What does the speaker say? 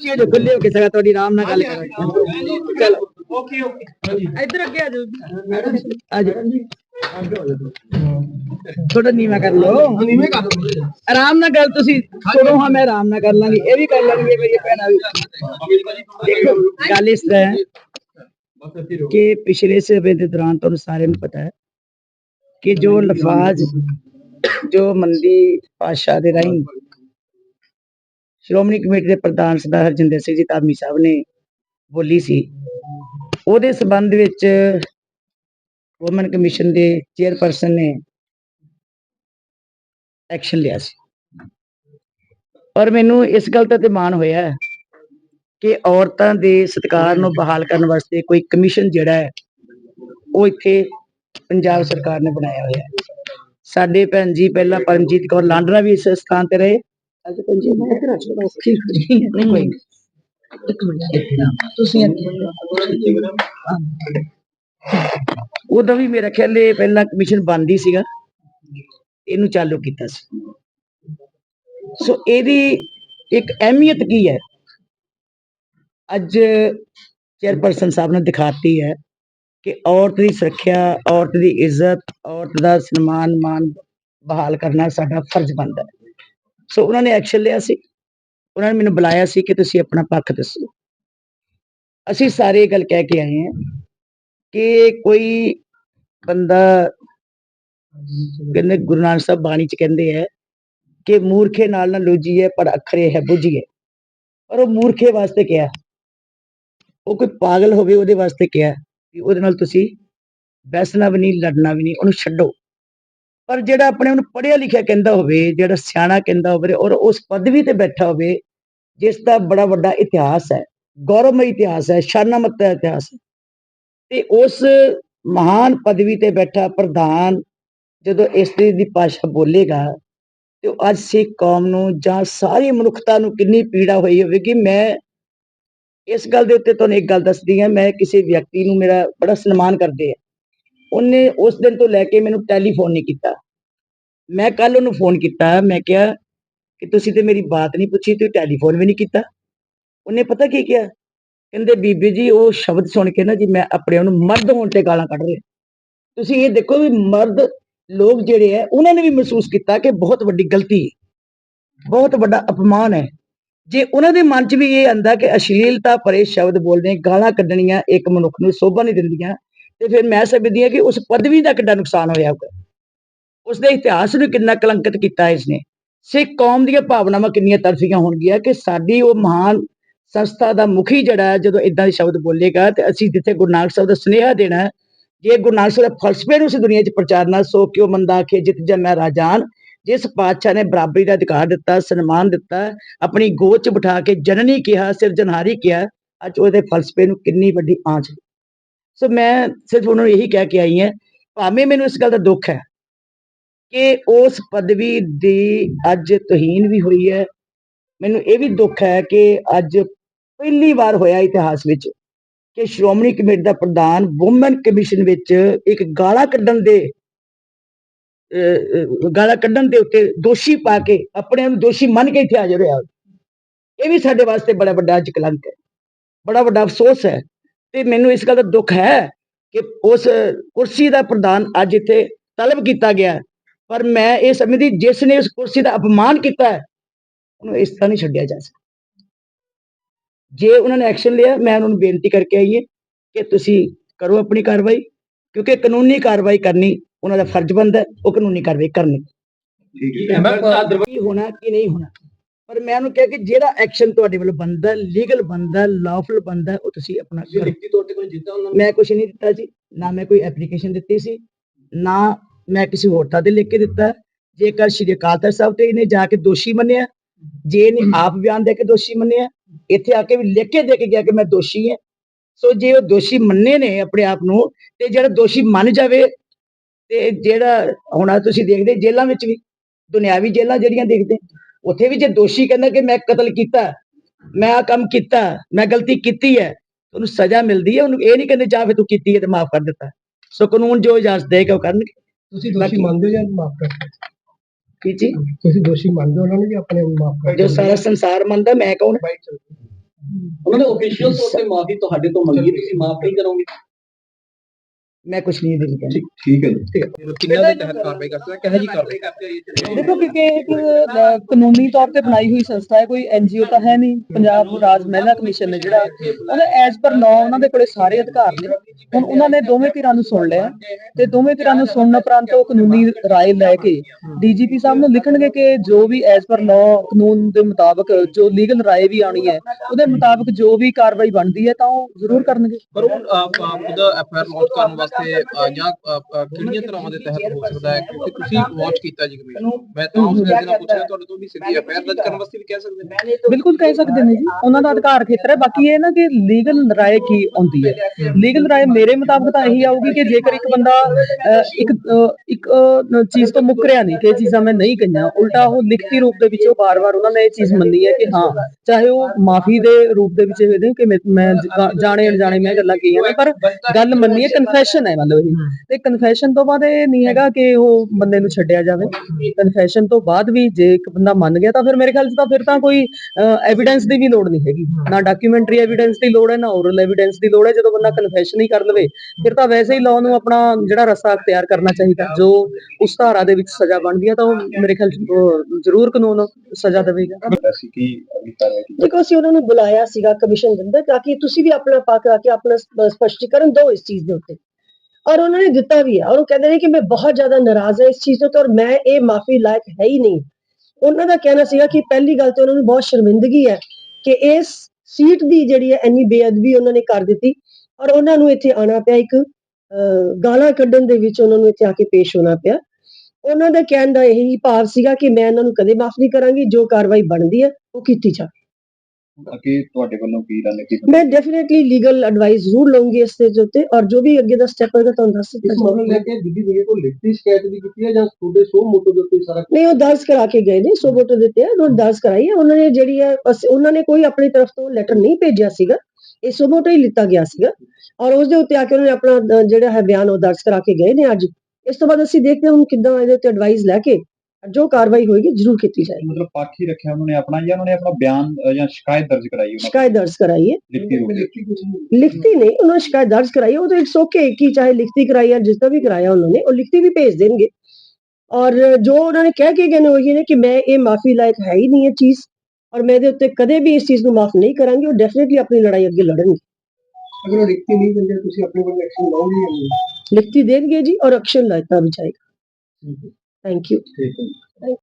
ਜੀ ਜੋ ਖੁੱਲੇ ਹੋ ਕੇ ਸਗਾ ਤੁਹਾਡੀ ਆਰਾਮ ਨਾਲ ਗੱਲ ਕਰਾਂਗੇ ਚਲੋ ਓਕੇ ਓਕੇ ਇੱਧਰ ਅੱਗੇ ਆ ਜਾਓ ਆ ਜਾਓ ਥੋੜਾ ਨੀਵਾ ਕਰ ਲਓ ਨੀਵੇਂ ਕਰ ਦੋ ਆਰਾਮ ਨਾਲ ਗੱਲ ਤੁਸੀਂ ਸੁਣੋ ਹਾਂ ਮੈਂ ਆਰਾਮ ਨਾਲ ਕਰ ਲਾਂਗੀ ਇਹ ਵੀ ਕਰ ਲਾਂਗੀ ਮੇਰੀ ਭੈਣਾਂ ਵੀ ਦੇਖੋ ਗੱਲ ਇਸ ਤਰ੍ਹਾਂ ਹੈ ਕਿ ਪਿਛਲੇ ਸਮੇਂ ਦੇ ਦੌਰਾਨ ਤੁਹਾਨੂੰ ਸਾਰਿਆਂ ਨੂੰ ਪਤਾ ਹੈ ਕਿ ਜੋ ਲਫਾਜ਼ ਜੋ ਮੰਦੀ ਭਾਸ਼ਾ ਦੇ ਰਾਹੀਂ ਸ਼੍ਰੋਮਣੀ ਕਮੇਟੀ ਦੇ ਪ੍ਰਧਾਨ ਸਰਦਾਰ ਹਰਜਿੰਦਰ ਸਿੰਘ ਜੀ ਧਾਮੀ ਸਾਹਿਬ ਨੇ ਬੋਲੀ ਸੀ। ਉਹਦੇ ਸਬੰਧ ਵਿੱਚ ਵੂਮਨ ਕਮਿਸ਼ਨ ਦੇ ਚੇਅਰਪਰਸਨ ਨੇ ਐਕਸ਼ਨ ਲਿਆ ਸੀ। ਪਰ ਮੈਨੂੰ ਇਸ ਗੱਲ ਦਾ ਤੇ ਮਾਣ ਹੋਇਆ ਕਿ ਔਰਤਾਂ ਦੇ ਸਤਿਕਾਰ ਨੂੰ ਬਹਾਲ ਕਰਨ ਵਾਸਤੇ ਕੋਈ ਕਮਿਸ਼ਨ ਜਿਹੜਾ ਹੈ, ਉਹ ਇੱਥੇ ਪੰਜਾਬ ਸਰਕਾਰ ਨੇ ਬਣਾਇਆ ਹੋਇਆ ਹੈ। ਸਾਡੇ ਭੈਣ ਜੀ ਪਹਿਲਾਂ ਪਰਮਜੀਤ ਕੌਰ ਲਾਂਡਰਾ ਵੀ ਇਸ ਸਥਾਨ ਤੇ ਰਹੇ। ਅੱਜ ਮੈਂ ਇੱਧਰ ਹੋ। ਕੋਈ। ਇੱਕ ਮਿੰਟ। ਤੁਸੀਂ ਉਹਦਾ ਵੀ ਮੇਰਾ ਖਿਆਲ ਇਹ ਪਹਿਲਾਂ ਕਮਿਸ਼ਨ ਬੰਦ ਹੀ ਸੀਗਾ। ਇਹਨੂੰ ਚਾਲੂ ਕੀਤਾ ਸੀ। ਸੋ ਇਹਦੀ ਇੱਕ ਅਹਿਮੀਅਤ ਕੀ ਹੈ? ਅੱਜ ਚੇਅਰਪਰਸਨ ਸਾਹਿਬ ਨੇ ਦਿਖਾਤੀ ਹੈ ਕਿ ਔਰਤ ਦੀ ਸੁਰੱਖਿਆ ਔਰਤ ਦੀ ਇੱਜ਼ਤ ਔਰਤ ਦਾ ਸਨਮਾਨ ਮਾਨ ਬਹਾਲ ਕਰਨਾ ਸਾਡਾ ਫਰਜ਼ ਬਣਦਾ ਹੈ। ਸੋ ਉਹਨਾਂ ਨੇ ਐਕਸ਼ਨ ਲਿਆ ਸੀ। ਉਹਨਾਂ ਨੇ ਮੈਨੂੰ ਬੁਲਾਇਆ ਸੀ ਕਿ ਤੁਸੀਂ ਆਪਣਾ ਪੱਖ ਦੱਸੋ। ਅਸੀਂ ਸਾਰੇ ਇਹ ਗੱਲ ਕਹਿ ਕੇ ਆਏ ਹਾਂ ਕਿ ਕੋਈ ਬੰਦਾ ਕਹਿੰਦੇ ਗੁਰੂ ਨਾਨਕ ਸਾਹਿਬ ਬਾਣੀ ਚ ਕਹਿੰਦੇ ਹੈ ਕਿ ਮੂਰਖੇ ਨਾਲ ਨਾ ਲੋਜੀਏ ਪਰ ਅਖਰੇ ਹੈ ਬੁਝੀਏ ਪਰ ਉਹ ਮੂਰਖੇ ਵਾਸਤੇ ਕਿਹਾ। ਉਹ ਕੋਈ ਪਾਗਲ ਹੋਵੇ ਉਹਦੇ ਵਾਸਤੇ ਕਿਹਾ ਵੀ ਉਹਦੇ ਨਾਲ ਤੁਸੀਂ ਬੈਸਣਾ ਵੀ ਨਹੀਂ, ਲੜਨਾ ਵੀ ਨਹੀਂ, ਉਹਨੂੰ ਛੱਡੋ। ਪਰ ਜਿਹੜਾ ਆਪਣੇ ਨੂੰ ਪੜ੍ਹਿਆ ਲਿਖਿਆ ਕਹਿੰਦਾ ਹੋਵੇ, ਜਿਹੜਾ ਸਿਆਣਾ ਕਹਿੰਦਾ ਹੋਵੇ ਔਰ ਉਸ ਪਦਵੀ ਤੇ ਬੈਠਾ ਹੋਵੇ, ਜਿਸ ਦਾ ਬੜਾ ਵੱਡਾ ਇਤਿਹਾਸ ਹੈ, ਗੌਰਵਮਈ ਇਤਿਹਾਸ ਹੈ ਸ਼ਾਨਾਮਤ ਦਾ ਇਤਿਹਾਸ ਹੈ। ਤੇ ਉਸ ਮਹਾਨ ਪਦਵੀ ਤੇ ਬੈਠਾ ਪ੍ਰਧਾਨ ਜਦੋਂ ਇਸਤਰੀ ਦੀ ਭਾਸ਼ਾ ਬੋਲੇਗਾ, ਤੇ ਉਹ ਅੱਜ ਸਿੱਖ ਕੌਮ ਨੂੰ ਜਾਂ ਸਾਰੀ ਮਨੁੱਖਤਾ ਨੂੰ ਕਿੰਨੀ ਪੀੜਾ ਹੋਈ ਹੋਵੇਗੀ, ਮੈਂ ਇਸ ਗੱਲ ਦੇ ਉੱਤੇ ਤੁਹਾਨੂੰ ਇੱਕ ਗੱਲ ਦੱਸਦੀ ਹਾਂ, ਮੈਂ ਕਿਸੇ ਵਿਅਕਤੀ ਨੂੰ ਮੇਰਾ ਬੜਾ ਸਨਮਾਨ ਕਰਦੇ ਆ ਉਹਨੇ ਉਸ ਦਿਨ ਤੋਂ ਲੈ ਕੇ ਮੈਨੂੰ ਟੈਲੀਫੋਨ ਨਹੀਂ ਕੀਤਾ। ਮੈਂ ਕੱਲ ਉਹਨੂੰ ਫੋਨ ਕੀਤਾ, ਮੈਂ ਕਿਹਾ ਕਿ ਤੁਸੀਂ ਤੇ ਮੇਰੀ ਬਾਤ ਨਹੀਂ ਪੁੱਛੀ, ਤੁਸੀਂ ਟੈਲੀਫੋਨ ਵੀ ਨਹੀਂ ਕੀਤਾ। ਉਹਨੇ ਪਤਾ ਕੀ ਕਿਹਾ? ਕਹਿੰਦੇ, ਬੀਬੀ ਜੀ, ਉਹ ਸ਼ਬਦ ਸੁਣ ਕੇ ਨਾ ਜੀ, ਮੈਂ ਆਪਣੇ ਉਹਨੂੰ ਮਰਦ ਹੋਣ ਤੇ ਗਾਲਾਂ ਕੱਢ ਰਿਹਾ। ਤੁਸੀਂ ਇਹ ਦੇਖੋ ਵੀ ਮਰਦ ਲੋਕ ਜਿਹੜੇ ਹੈ ਉਹਨਾਂ ਨੇ ਵੀ ਮਹਿਸੂਸ ਕੀਤਾ ਕਿ ਬਹੁਤ ਵੱਡੀ ਗਲਤੀ ਹੈ ਬਹੁਤ ਵੱਡਾ ਅਪਮਾਨ ਹੈ ਜੇ ਉਹਨਾਂ ਦੇ ਮਨ 'ਚ ਵੀ ਇਹ ਆਂਦਾ ਕਿ ਅਸ਼ਲੀਲਤਾ ਭਰੇ ਸ਼ਬਦ ਬੋਲਦੇ, ਗਾਲਾਂ ਕੱਢਣੀਆਂ ਇੱਕ ਮਨੁੱਖ ਨੂੰ ਸੋਭਾ ਨਹੀਂ ਦਿੰਦੀਆਂ ਤੇ ਫਿਰ ਮੈਂ ਸਮਝਦੀ ਹਾਂ ਕਿ ਉਸ ਪਦਵੀ ਦਾ ਕਿੰਨਾ ਨੁਕਸਾਨ ਹੋਇਆ ਹੋਊਗਾ। ਉਸ ਦੇ ਇਤਿਹਾਸ ਨੂੰ ਕਿੰਨਾ ਕਲੰਕਿਤ ਕੀਤਾ ਇਸਨੇ। ਸਿੱਖ ਕੌਮ ਦੀਆਂ ਭਾਵਨਾਵਾਂ ਕਿੰਨੀਆਂ ਤਰਸੀਆਂ ਹੋਣਗੀਆਂ ਕਿ ਸਾਡੀ ਉਹ ਮਹਾਨ ਸੰਸਥਾ ਦਾ ਮੁਖੀ ਜਿਹੜਾ ਜਦੋਂ ਇਦਾਂ ਦੇ ਸ਼ਬਦ ਬੋਲੇਗਾ ਤੇ ਅਸੀਂ ਜਿੱਥੇ ਗੁਰੂ ਨਾਨਕ ਸਾਹਿਬ ਦਾ ਸੁਨੇਹਾ ਦੇਣਾ ਜੇ ਗੁਰੂ ਨਾਨਕ ਸਾਹਿਬ ਦੇ ਫਲਸਫੇ ਨੂੰ ਇਸ ਦੁਨੀਆ 'ਚ ਪ੍ਰਚਾਰਨਾ ਸੋ ਕਿਉ ਮੰਦਾ ਆਖੇ ਜਿਤ ਜਮੈ ਰਾਜਾਨ ਜਿਸ ਪਾਤਸ਼ਾਹ ਨੇ ਬਰਾਬਰੀ ਦਾ ਅਧਿਕਾਰ ਦਿੱਤਾ, ਸਨਮਾਨ ਦਿੱਤਾ, ਆਪਣੀ ਗੋਦ 'ਚ ਬਿਠਾ ਕੇ ਜਨਨੀ ਕਿਹਾ, ਸਿਰਜਣਹਾਰੀ ਕਿਹਾ, ਅੱਜ ਉਹਦੇ ਫਲਸਫੇ ਨੂੰ ਕਿੰਨੀ ਵੱਡੀ ਆਂਚ ਸੋ ਮੈਂ ਸਿਰਫ ਉਹਨਾਂ ਨੂੰ ਇਹੀ ਕਹਿ ਕੇ ਆਈ ਹਾਂ ਭਾਵੇਂ ਮੈਨੂੰ ਇਸ ਗੱਲ ਦਾ ਦੁੱਖ ਹੈ ਕਿ ਉਸ ਪਦਵੀ ਦੀ ਅੱਜ ਤੋਹੀਨ ਵੀ ਹੋਈ ਹੈ ਮੈਨੂੰ ਇਹ ਵੀ ਦੁੱਖ ਹੈ ਕਿ ਅੱਜ ਪਹਿਲੀ ਵਾਰ ਹੋਇਆ ਇਤਿਹਾਸ ਵਿੱਚ ਕਿ ਸ਼੍ਰੋਮਣੀ ਕਮੇਟੀ ਦਾ ਪ੍ਰਧਾਨ ਵੂਮਨ ਕਮਿਸ਼ਨ ਵਿੱਚ ਇੱਕ ਗਾਲਾਂ ਕੱਢਣ ਦੇ ਅਹ, ਅਹ, ਗਾਲਾਂ ਕੱਢਣ ਦੇ ਉੱਤੇ ਦੋਸ਼ੀ ਪਾ ਕੇ ਆਪਣੇ ਆਪ ਨੂੰ ਦੋਸ਼ੀ ਮੰਨ ਕੇ ਇੱਥੇ ਹਾਜ਼ਰ ਹੋਇਆ ਇਹ ਵੀ ਸਾਡੇ ਵਾਸਤੇ ਬੜਾ ਵੱਡਾ ਅੱਜ ਕਲੰਕ ਹੈ ਬੜਾ ਵੱਡਾ ਅਫਸੋਸ ਹੈ ਤੇ ਮੈਨੂੰ ਇਸ ਗੱਲ ਦਾ ਦੁੱਖ ਹੈ ਕਿ ਉਸ ਕੁਰਸੀ ਦਾ ਪ੍ਰਧਾਨ ਅੱਜ ਇੱਥੇ ਤਲਬ ਕੀਤਾ ਗਿਆ ਹੈ। ਪਰ ਮੈਂ ਇਹ ਸਮਝਦੀ ਜਿਸ ਨੇ ਉਸ ਕੁਰਸੀ ਦਾ ਅਪਮਾਨ ਕੀਤਾ ਹੈ ਉਹਨੂੰ ਇਸ ਤਰ੍ਹਾਂ ਨਹੀਂ ਛੱਡਿਆ ਜਾ ਸਕਦਾ। ਜੇ ਉਹਨਾਂ ਨੇ ਐਕਸ਼ਨ ਲਿਆ ਮੈਂ ਉਹਨਾਂ ਨੂੰ ਬੇਨਤੀ ਕਰਕੇ ਆਈ ਹਾਂ ਕਿ ਤੁਸੀਂ ਕਰੋ ਆਪਣੀ ਕਾਰਵਾਈ ਕਿਉਂਕਿ ਕਾਨੂੰਨੀ ਕਾਰਵਾਈ ਕਰਨੀ ਉਹਨਾਂ ਦਾ ਫਰਜ਼ ਬਣਦਾ ਹੈ, ਉਹ ਕਾਨੂੰਨੀ ਕਾਰਵਾਈ ਕਰਨੀ। ਕੀ ਹੋਣਾ ਕੀ ਨਹੀਂ ਹੋਣਾ। ਪਰ ਮੈਂ ਉਹਨੂੰ ਕਿਹਾ ਕਿ ਜਿਹੜਾ ਐਕਸ਼ਨ ਤੁਹਾਡੇ ਵੱਲੋਂ ਬਣਦਾ ਲੀਗਲ ਬਣਦਾ ਲਾਫੁਲ ਬਣਦਾ ਉਹ ਤੁਸੀਂ ਆਪਣਾ ਕਰੋ। ਲਿਖਤੀ ਤੌਰ ਤੇ ਕੋਈ ਦਿੱਤਾ ਉਹਨਾਂ ਮੈਂ ਕੁਝ ਨਹੀਂ ਦਿੱਤਾ ਜੀ ਨਾ ਮੈਂ ਕੋਈ ਐਪਲੀਕੇਸ਼ਨ ਦਿੱਤੀ ਸੀ ਨਾ ਮੈਂ ਕਿਸੇ ਹੋਰ ਥਾਂ ਤੇ ਲਿਖ ਕੇ ਦਿੱਤਾ। ਜੇਕਰ ਸ਼੍ਰੀ ਅਕਾਲ ਤਖਤ ਸਾਹਿਬ ਤੇ ਇਹਨੇ ਜਾ ਕੇ ਦੋਸ਼ੀ ਮੰਨਿਆ ਜੇ ਇਹਨੇ ਆਪ ਬਿਆਨ ਦੇ ਕੇ ਦੋਸ਼ੀ ਮੰਨਿਆ ਇੱਥੇ ਆ ਕੇ ਵੀ ਲਿਖ ਕੇ ਦੇ ਕੇ ਗਿਆ ਕਿ ਮੈਂ ਦੋਸ਼ੀ ਹਾਂ। ਸੋ ਜੇ ਉਹ ਦੋਸ਼ੀ ਮੰਨੇ ਨੇ ਆਪਣੇ ਆਪ ਨੂੰ ਤੇ ਜਿਹੜਾ ਦੋਸ਼ੀ ਮੰਨ ਜਾਵੇ ਤੇ ਜਿਹੜਾ ਹੁਣ ਤੁਸੀਂ ਦੇਖਦੇ ਜੇਲ੍ਹਾਂ ਵਿੱਚ ਵੀ ਦੁਨਿਆਵੀ ਜੇਲ੍ਹਾਂ ਜਿਹੜੀਆਂ ਦੇਖਦੇ ਉੱਥੇ ਵੀ ਜੇ ਦੋਸ਼ੀ ਕਹਿੰਦਾ ਕਿ ਮੈਂ ਕਤਲ ਕੀਤਾ ਮੈਂ ਆ ਕੰਮ ਕੀਤਾ ਮੈਂ ਗਲਤੀ ਕੀਤੀ ਹੈ ਉਹਨੂੰ ਸਜ਼ਾ ਮਿਲਦੀ ਹੈ ਉਹਨੂੰ ਇਹ ਨਹੀਂ ਕਹਿੰਦੇ ਜਾਂ ਫਿਰ ਤੂੰ ਕੀਤੀ ਹੈ ਤੇ ਮਾਫ ਕਰ ਦਿੱਤਾ। ਸੋ ਕਾਨੂੰਨ ਜੋ ਇਜਾਜ਼ਤ ਦੇਗਾ ਉਹ ਕਰਨਗੇ। ਤੁਸੀਂ ਦੋਸ਼ੀ ਮੰਨਦੇ ਹੋ ਜਾਂ ਮਾਫ ਕਰਦੇ ਕੀ ਜੀ? ਤੁਸੀਂ ਦੋਸ਼ੀ ਮੰਨਦੇ ਹੋ ਉਹਨਾਂ ਨੂੰ ਜਾਂ ਆਪਣੇ ਆਪ ਮਾਫ ਜੋ ਸਾਰਾ ਸੰਸਾਰ ਮੰਨਦਾ ਮੈਂ ਕੌਣ? ਉਹਨਾਂ ਨੇ official ਤੌਰ ਤੇ ਮਾਫੀ ਤੁਹਾਡੇ ਤੋਂ ਮੰਗੀ ਤੁਸੀਂ ਮਾਫ ਨਹੀਂ ਕਰੋਗੇ। ਮੈਂ ਕੁਝ ਨਹੀਂ ਦਿਲ ਕਹਿੰਦੀ। ਠੀਕ ਹੈ ਜੀ। ਕਿੰਨਾ ਦੇ ਤਹਿਤ ਕਾਰਵਾਈ ਕਰਦੇ ਆ? ਕਿਹੋ ਜੀ ਕਾਰਵਾਈ ਦੇਖੋ ਕਿਉਂਕਿ ਇੱਕ ਅਹ, ਕਾਨੂੰਨੀ ਤੌਰ ਤੇ ਬਣਾਈ ਹੋਈ ਸੰਸਥਾ ਹੈ ਕੋਈ ਐਨਜੀਓ ਤਾਂ ਹੈ ਨਹੀਂ। ਪੰਜਾਬ ਰਾਜ ਮਹਿਲਾ ਕਮਿਸ਼ਨ ਨੇ ਜਿਹੜਾ ਉਹਦਾ ਐਜ਼ ਪਰ ਲਾਅ ਉਹਨਾਂ ਦੇ ਕੋਲੇ ਸਾਰੇ ਅਧਿਕਾਰ ਨੇ। ਹੁਣ ਉਹਨਾਂ ਨੇ ਦੋਵੇਂ ਧਿਰਾਂ ਨੂੰ ਸੁਣ ਲਿਆ ਤੇ ਦੋਵੇਂ ਧਿਰਾਂ ਨੂੰ ਸੁਣਨ ਉਪਰੰਤ ਉਹ ਕਾਨੂੰਨੀ ਰਾਏ ਲੈ ਕੇ ਡੀਜੀਪੀ ਸਾਹਿਬ ਨੂੰ ਲਿਖਣਗੇ ਕਿ ਜੋ ਵੀ ਐਜ਼ ਪਰ ਲਾਅ ਕਾਨੂੰਨ ਦੇ ਮੁਤਾਬਕ ਜੋ ਲੀਗਲ ਰਾਏ ਵੀ ਆਣੀ ਹੈ ਉਹਦੇ ਮੁਤਾਬਕ ਜੋ ਵੀ ਕਾਰਵਾਈ ਬਣਦੀ ਹੈ ਤਾਂ ਉਹ ਜ਼ਰੂਰ ਕਰਨਗੇ। ਪਰ ਉਹ ਖੁਦ ਐਫਆਈਆਰ ਲਾਂਚ ਕਰਨ ਵਾਸਤੇ ਅਹ, ਜਾਂ ਕਿਹੜੀਆਂ ਤਰ੍ਹਾਂ ਦੇ ਤਹਿਤ ਹੋ ਸਕਦਾ ਹੈ? ਕਿਉਂਕਿ ਤੁਸੀਂ ਵਾਚ ਕੀਤਾ ਜੀ ਕਮੇਟੀ ਮੈਂ ਤਾਂ ਉਸ ਗੱਲ ਨਾਲ ਪੁੱਛ ਰਿਹਾ ਤੋਂ ਵੀ ਸਿੱਧੀ ਐਫਆਈਆਰ ਦਰਜ ਕਰਨ ਵਾਸਤੇ ਵੀ ਕਹਿ ਸਕਦੇ ਨੇ। ਬਿਲਕੁਲ ਕਹਿ ਸਕਦੇ ਨੇ ਜੀ। ਉਹਨਾਂ ਦਾ ਅਧਿਕਾਰ ਖੇਤਰ ਹੈ। ਬਾਕੀ ਇਹ ਨਾ ਕਿ ਲੀਗਲ ਰਾਏ ਕੀ ਆਉਂਦੀ ਹੈ? ਲੀਗਲ ਰਾਏ ਮੇਰੇ ਮੁਤਾਬਕ ਤਾਂ ਇਹੀ ਆਊਗੀ ਕਿ ਜੇਕਰ ਇੱਕ ਬੰਦਾ ਇੱਕ ਇੱਕ ਚੀਜ਼ ਤੋਂ ਮੁੱਕਰਿਆ ਨਹੀਂ ਕਿ ਚੀਜ਼ਾਂ ਮੈਂ ਨਹੀਂ ਕਹੀਆਂ ਉਲਟਾ ਉਹ ਲਿਖਤੀ ਰੂਪ ਦੇ ਵਿੱਚ ਉਹ ਬਾਰ-ਬਾਰ ਉਹਨਾਂ ਨੇ ਇਹ ਚੀਜ਼ ਮੰਨੀ ਹੈ ਕਿ ਹਾਂ ਚਾਹੇ ਉਹ ਮਾਫੀ ਦੇ ਰੂਪ ਦੇ ਵਿੱਚ ਇਹ ਕਿ ਮੈਂ- ਜਾਣੇ ਅਣਜਾਣੇ ਮੈਂ ਗੱਲਾਂ ਕਹੀਆਂ ਪਰ ਗੱਲ ਮੰਨੀ ਹੈ ਕਨਫੈਸ਼ਨ ਹੈ ਮਤਲਬ ਇਹ। ਤੇ ਕਨਫੈਸ਼ਨ ਤੋਂ ਬਾਅਦ ਇਹ ਨਹੀਂ ਹੈਗਾ ਕਿ ਉਹ ਬੰਦੇ ਨੂੰ ਛੱਡਿਆ ਜਾਵੇ। ਕਨਫੈਸ਼ਨ ਤੋਂ ਬਾਅਦ ਵੀ ਜੇ ਇੱਕ ਬੰਦਾ ਮੰਨ ਗਿਆ ਤਾਂ ਫਿਰ ਮੇਰੇ ਖਿਆਲ 'ਚ ਤਾਂ ਫਿਰ ਤਾਂ ਕੋਈ ਐਵੀਡੈਂਸ ਦੀ ਵੀ ਲੋੜ ਨਹੀਂ ਹੈਗੀ। ਨਾ ਡਾਕੂਮੈਂਟਰੀ ਐਵੀਡੈਂਸ ਦੀ ਲੋੜ ਹੈ ਨਾ ਓਰਲ ਐਵੀਡੈਂਸ ਦੀ ਲੋੜ ਹੈ। ਜਦੋਂ ਬੰਦਾ ਕਨਫੈਸ਼ਨ ਹੀ ਕਰ ਲਵੇ ਫਿਰ ਤਾਂ ਵੈਸੇ ਹੀ ਲਾਅ ਨੂੰ ਆਪਣਾ ਜਿਹੜਾ ਰਸਤਾ ਅਖਤਿਆਰ ਕਰਨਾ ਚਾਹੀਦਾ। ਜੋ ਉਸ ਧਾਰਾ ਦੇ ਵਿੱਚ ਸਜ਼ਾ ਬਣਦੀ ਹੈ ਤਾਂ ਉਹ ਮੇਰੇ ਖਿਆਲ 'ਚ ਉਹ ਜ਼ਰੂਰ ਕਾਨੂੰਨ ਸਜ਼ਾ ਦੇਵੇਗਾ। ਅਸੀਂ ਕੀ ਦੇਖੋ ਅਸੀਂ ਉਹਨਾਂ ਨੂੰ ਬੁਲਾਇਆ ਸੀਗਾ ਕਮਿਸ਼ਨ ਦੇ ਅੰਦਰ ਤਾਂ ਕਿ ਤੁਸੀਂ ਵੀ ਆਪਣਾ ਪੱਖ ਰੱਖ ਕੇ ਆਪਣਾ ਸਪ- ਸਪਸ਼ਟੀਕਰਨ ਦਿਓ ਇਸ ਚੀਜ਼ ਦੇ ਉੱਤੇ। ਔਰ ਉਹਨਾਂ ਨੇ ਦਿੱਤਾ ਵੀ ਹੈ ਔਰ ਉਹ ਕਹਿੰਦੇ ਨੇ ਕਿ ਮੈਂ ਬਹੁਤ ਜ਼ਿਆਦਾ ਨਾਰਾਜ਼ ਹਾਂ ਇਸ ਚੀਜ਼ ਤੋਂ ਔਰ ਮੈਂ ਇਹ ਮਾਫੀ ਲਾਇਕ ਹੈ ਹੀ ਨਹੀਂ ਉਹਨਾਂ ਦਾ ਕਹਿਣਾ ਸੀਗਾ ਕਿ ਪਹਿਲੀ ਗੱਲ ਤੇ ਉਹਨਾਂ ਨੂੰ ਬਹੁਤ ਸ਼ਰਮਿੰਦਗੀ ਹੈ ਕਿ ਇਸ ਸੀਟ ਦੀ ਜਿਹੜੀ ਹੈ ਇੰਨੀ ਬੇਅਦਬੀ ਉਹਨਾਂ ਨੇ ਕਰ ਦਿੱਤੀ ਔਰ ਉਹਨਾਂ ਨੂੰ ਇੱਥੇ ਆਣਾ ਪਿਆ ਇੱਕ ਅਹ, ਗਾਲਾਂ ਕੱਢਣ ਦੇ ਵਿੱਚ ਉਹਨਾਂ ਨੂੰ ਇੱਥੇ ਆ ਕੇ ਪੇਸ਼ ਹੋਣਾ ਪਿਆ ਉਹਨਾਂ ਦਾ ਕਹਿਣ ਦਾ ਇਹੀ ਭਾਵ ਸੀਗਾ ਕਿ ਮੈਂ ਇਹਨਾਂ ਨੂੰ ਕਦੇ ਮਾਫ ਨਹੀਂ ਕਰਾਂਗੀ ਜੋ ਕਾਰਵਾਈ ਬਣਦੀ ਹੈ ਉਹ ਕੀਤੀ ਜਾਵੇ ਅੱਗੇ ਤੁਹਾਡੇ ਵੱਲੋਂ ਕੀ ਰਣਨੀਤੀ ਮੈਂ ਡੈਫੀਨਿਟਲੀ ਲੀਗਲ ਐਡਵਾਈਸ ਜ਼ਰੂਰ ਲਵਾਂਗੀ ਇਸ ਦੇ ਉੱਤੇ ਔਰ ਜੋ ਵੀ ਅੱਗੇ ਦਾ ਸਟੈਪ ਹੋਏਗਾ ਤੁਹਾਨੂੰ ਦੱਸ ਦਿੱਤਾ ਇਸ ਮਾਮਲੇ ਲੈ ਕੇ ਦਿੱਲੀ ਦੇ ਕੋਲ ਲਿਖਤੀ ਸ਼ਿਕਾਇਤ ਵੀ ਕੀਤੀ ਹੈ ਜਾਂ ਤੁਹਾਡੇ ਸੋ ਮੋਟੋ ਦੇ ਉੱਤੇ ਸਾਰਾ ਨਹੀਂ ਉਹ ਦਰਜ ਕਰਾ ਕੇ ਗਏ ਨੇ ਸੋ ਵੋਟਰ ਦਿੱਤੇ ਆ ਉਹ ਦਰਜ ਕਰਾਈ ਹੈ। ਉਹਨਾਂ ਨੇ ਜਿਹੜੀ ਹੈ ਉਹਨਾਂ ਨੇ ਕੋਈ ਆਪਣੀ ਤਰਫ ਤੋਂ ਲੈਟਰ ਨਹੀਂ ਭੇਜਿਆ ਸੀਗਾ। ਇਹ ਸੋ ਵੋਟਰ ਹੀ ਲਿੱਤਾ ਗਿਆ ਸੀਗਾ। ਔਰ ਉਸ ਦੇ ਉੱਤੇ ਆ ਕੇ ਉਹਨਾਂ ਨੇ ਆਪਣਾ ਜਿਹੜਾ ਹੈ ਬਿਆਨ ਉਹ ਦਰਜ ਕਰਾ ਕੇ ਗਏ ਨੇ ਅੱਜ। ਇਸ ਤੋਂ ਬਾਅਦ ਅਸੀਂ ਦੇਖਦੇ ਹਾਂ ਹੁਣ ਕਿੱਦਾਂ ਇਹਦੇ ਉੱਤੇ ਐਡਵਾਈਸ ਲੈ ਕੇ ਜੋ ਕਾਰਵਾਈ ਹੋਏਗੀ ਜ਼ਰੂਰ ਕੀਤੀ ਜਾਏਗੀ ਮਤਲਬ ਪੱਖ ਹੀ ਰੱਖਿਆ ਉਹਨਾਂ ਨੇ ਆਪਣਾ ਜਾਂ ਉਹਨਾਂ ਨੇ ਆਪਣਾ ਬਿਆਨ ਅ, ਜਾਂ ਸ਼ਿਕਾਇਤ ਦਰਜ ਕਰਾਈ ਉਹਨਾਂ ਸ਼ਿਕਾਇਤ ਦਰਜ ਕਰਾਈ ਹੈ ਲਿਖਤੀ ਰੂਪ ਵਿੱਚ ਲਿਖਤੀ ਨਹੀਂ ਉਹਨਾਂ ਨੇ ਸ਼ਿਕਾਇਤ ਦਰਜ ਕਰਾਈ ਹੈ ਉਹ ਤਾਂ ਇਟਸ ਓਕੇ ਕਿ ਚਾਹੇ ਲਿਖਤੀ ਕਰਾਈ ਹੈ ਜਿਸ ਦਾ ਵੀ ਕਰਾਇਆ ਉਹਨਾਂ ਨੇ ਉਹ ਲਿਖਤੀ ਵੀ ਭੇਜ ਦੇਣਗੇ ਔਰ ਜੋ ਉਹਨਾਂ ਨੇ ਕਹਿ ਕੇ ਗਏ ਨੇ ਉਹ ਇਹ ਨੇ ਕਿ ਮੈਂ ਇਹ ਮਾਫੀ ਲਾਇਕ ਹੈ ਹੀ ਨਹੀਂ ਇਹ ਚੀਜ਼ ਔਰ ਮੈਂ ਇਹਦੇ ਉੱਤੇ ਕਦੇ ਵੀ ਇਸ ਚੀਜ਼ ਨੂੰ ਮਾਫ ਨਹੀਂ ਕਰਾਂਗੀ ਉਹ ਡੈਫੀਨਿਟਲੀ ਆਪਣੀ ਲੜਾਈ ਅੱਗੇ ਲੜਨਗੇ ਅਗਰ ਉਹ ਲਿਖਤੀ ਨਹੀਂ ਦਿੰਦੇ ਤੁਸੀਂ ਆਪਣੇ ਵੱਲੋਂ ਐਕਸ਼ਨ ਲਓਗੇ ਜਾਂ ਨਹੀਂ ਲਿਖਤੀ ਦੇਣਗੇ ਜੀ ਔਰ ਐਕਸ਼ਨ ਲੈਤਾ ਵੀ ਜਾਏਗਾ ਥੈਂਕ ਯੂ ਠੀਕ ਹੈ